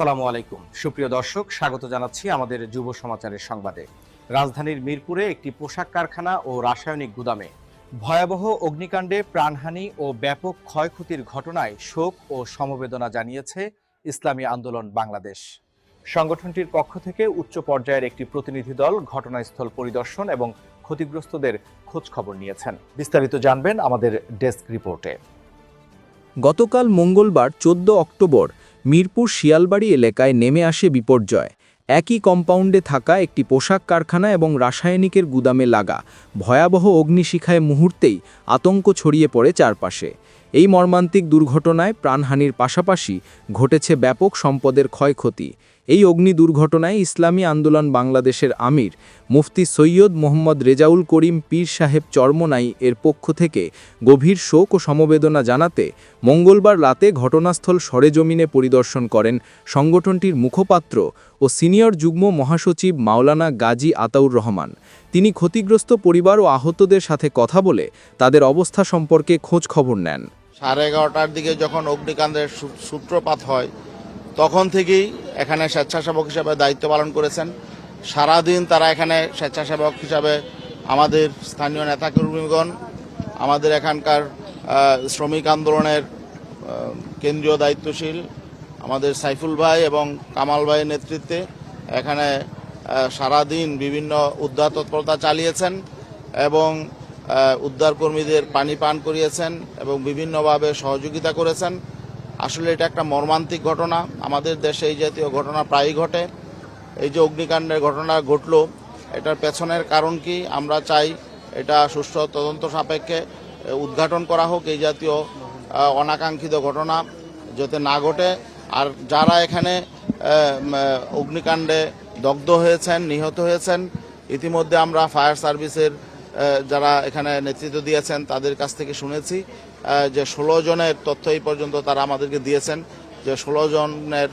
আসসালামু আলাইকুম। সুপ্রিয় দর্শক, স্বাগত জানাচ্ছি আমাদের যুব সমাচারের সংবাদে। রাজধানীর মিরপুরে একটি পোশাক কারখানা ও রাসায়নিক গুদামে ভয়াবহ অগ্নিকাণ্ডে প্রাণহানি ও ব্যাপক ক্ষয়ক্ষতির ঘটনায় শোক ও সমবেদনা জানিয়েছে ইসলামী আন্দোলন বাংলাদেশ। সংগঠনটির পক্ষ থেকে উচ্চ পর্যায়ের একটি প্রতিনিধি দল ঘটনাস্থল পরিদর্শন এবং ক্ষতিগ্রস্তদের খোঁজ খবর নিয়েছেন। বিস্তারিত জানবেন আমাদের ডেস্ক রিপোর্টে। গতকাল মঙ্গলবার চোদ্দ অক্টোবর মিরপুর শিয়ালবাড়ি এলাকায় নেমে আসে বিপর্যয়। একই কম্পাউন্ডে থাকা একটি পোশাক কারখানা এবং রাসায়নিকের গুদামে লাগা ভয়াবহ অগ্নিশিখায় মুহূর্তেই আতঙ্ক ছড়িয়ে পড়ে চারপাশে। এই মর্মান্তিক দুর্ঘটনায় প্রাণহানির পাশাপাশি ঘটেছে ব্যাপক সম্পদের ক্ষয়ক্ষতি। এই অগ্নি দুর্ঘটনায় ইসলামী আন্দোলন বাংলাদেশের আমির মুফতি সৈয়দ মোহাম্মদ রেজাউল করিম পীর সাহেব চরমনাই এর পক্ষ থেকে গভীর শোক ও সমবেদনা জানাতে মঙ্গলবার রাতে ঘটনাস্থল সরেজমিনে পরিদর্শন করেন সংগঠনটির মুখপাত্র ও সিনিয়র যুগ্ম মহাসচিব মাওলানা গাজী আতাউর রহমান। তিনি ক্ষতিগ্রস্ত পরিবার ও আহতদের সাথে কথা বলে তাদের অবস্থা সম্পর্কে খোঁজ খবর নেন। সাড়ে এগারোটার দিকে যখন অগ্নিকাণ্ডের সূত্রপাত হয় তখন থেকেই এখানে স্বেচ্ছাসেবক হিসাবে দায়িত্ব পালন করেছেন। সারাদিন তারা এখানে স্বেচ্ছাসেবক হিসাবে আমাদের স্থানীয় নেতাকর্মীগণ, আমাদের এখানকার শ্রমিক আন্দোলনের কেন্দ্রীয় দায়িত্বশীল, আমাদের সাইফুল ভাই এবং কামাল ভাইয়ের নেতৃত্বে এখানে সারাদিন বিভিন্ন উদ্ধার তৎপরতা চালিয়েছেন এবং উদ্ধারকর্মীদের পানি পান করিয়েছেন এবং বিভিন্নভাবে সহযোগিতা করেছেন। আসলে এটা একটা মর্মান্তিক ঘটনা। আমাদের দেশে এই জাতীয় ঘটনা প্রায়ই ঘটে। এই যে অগ্নিকাণ্ডের ঘটনা ঘটলো, এটার পেছনের কারণ কি? আমরা চাই এটা সুষ্ঠু তদন্ত সাপেক্ষে উদ্ঘাটন করা হোক এই জাতীয় অনাকাঙ্ক্ষিত ঘটনা যাতে না ঘটে। আর যারা এখানে অগ্নিকাণ্ডে দগ্ধ হয়েছেন, নিহত হয়েছেন, ইতিমধ্যে আমরা ফায়ার সার্ভিসের যারা এখানে নেতৃত্ব দিয়েছেন, তাদের কাছ থেকে শুনেছি যে ষোলো জনের তথ্য এই পর্যন্ত তারা আমাদেরকে দিয়েছেন, যে ষোলো জনের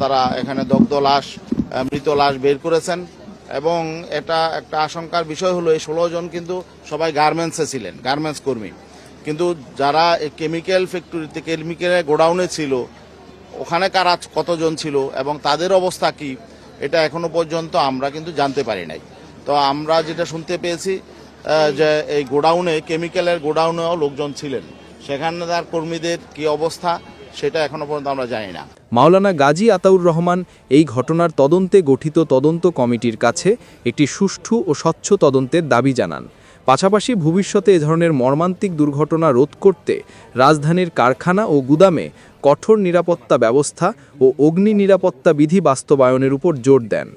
তারা এখানে দগ্ধ লাশ মৃত লাশ বের করেছেন এবং এটা একটা আশঙ্কার বিষয় হলো এই ষোলো জন কিন্তু সবাই গার্মেন্টসে ছিলেন, গার্মেন্টস কর্মী। কিন্তু যারা কেমিক্যাল ফ্যাক্টরিতে কেমিক্যালের গোডাউনে ছিল, ওখানে কারা কতজন ছিল এবং তাদের অবস্থা কি, এটা এখনও পর্যন্ত আমরা কিন্তু জানতে পারি নাই। তো আমরা যেটা শুনতে পেয়েছি যে এই গোডাউনে কেমিক্যালের গোডাউনেও লোকজন ছিলেন। সেখানে তার কর্মীদের কি অবস্থা সেটা এখনও পর্যন্ত আমরা জানি না। মাওলানা গাজী আতাউর রহমান এই ঘটনার তদন্তে গঠিত তদন্ত কমিটির কাছে একটি সুষ্ঠু ও স্বচ্ছ তদন্তের দাবি জানান। পাশাপাশি ভবিষ্যতে এ ধরনের মর্মান্তিক দুর্ঘটনা রোধ করতে রাজধানীর কারখানা ও গুদামে কঠোর নিরাপত্তা ব্যবস্থা ও অগ্নি নিরাপত্তা বিধি বাস্তবায়নের উপর জোর দেন।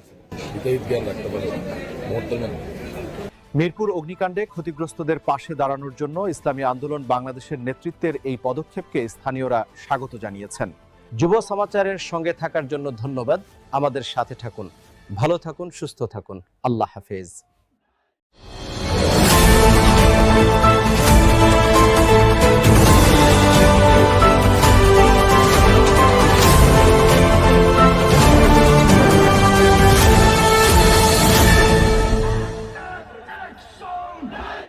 মিরপুর অগ্নিকাণ্ডে ক্ষতিগ্রস্তদের পাশে দাঁড়ানোর জন্য ইসলামী আন্দোলন বাংলাদেশের নেতৃত্বের এই পদক্ষেপকে স্থানীয়রা স্বাগত জানিয়েছেন। যুব সমাচারের সঙ্গে থাকার জন্য ধন্যবাদ। আমাদের সাথে থাকুন। ভালো থাকুন, সুস্থ থাকুন। আল্লাহ হাফেজ।